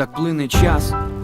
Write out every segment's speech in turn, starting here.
так плине час.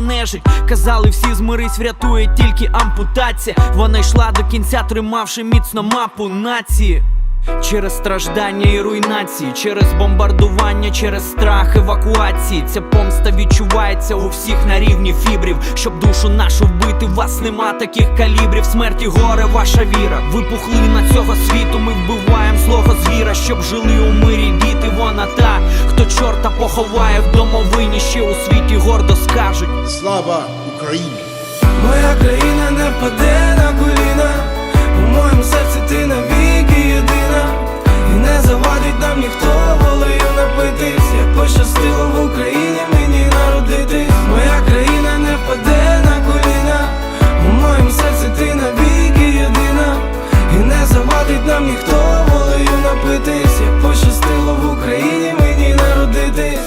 нежить. Казали, всі змирись, врятує тільки ампутація. Вона йшла до кінця, тримавши міцно мапу нації. Через страждання і руйнації, через бомбардування, через страх евакуації. Ця помста відчувається у всіх на рівні фібрів. Щоб душу нашу вбити, вас нема таких калібрів. Смерті горе, ваша віра. Ви пухли на цього світу. Ми вбиваємо злого звіра, щоб жили у мирі діти. Вона та, чорта поховає в домовині, ще у світі гордо скажуть. Слава Україні! Моя країна не впаде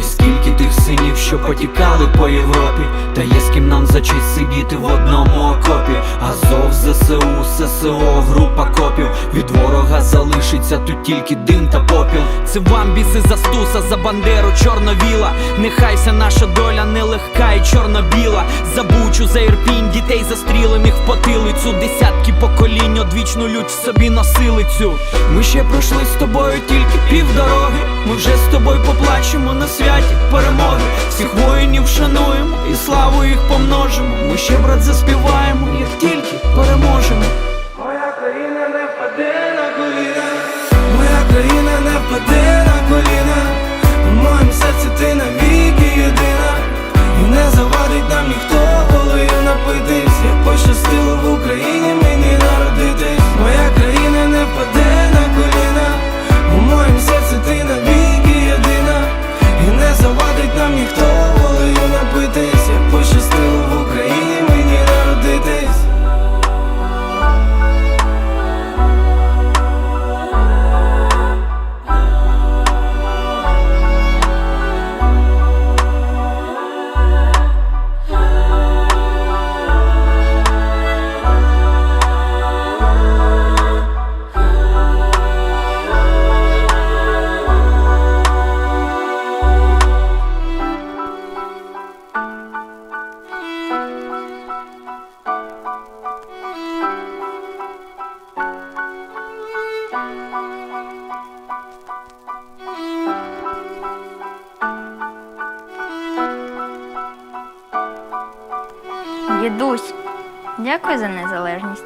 І скільки тих синів, що потікали по Європі, та є з ким нам за честь сидіти в одному окопі. Азов, ЗСУ, ССО, група копів. Від ворога залишиться тут тільки дим та попіл. Це вам біси за стуса, за бандеру, чорновіла. Нехай вся наша доля нелегка і чорно-біла. За бучу, за ірпінь, дітей застрілених в потилицю. Десятки поколінь одвічну лють в собі носили цю. Ми ще пройшли з тобою тільки півдороги. Ми вже з тобою поплачемо на святі перемоги. Всіх воїнів шануємо і славу їх помножимо. Ми ще брат заспіваємо, як Дідусь, дякую за незалежність.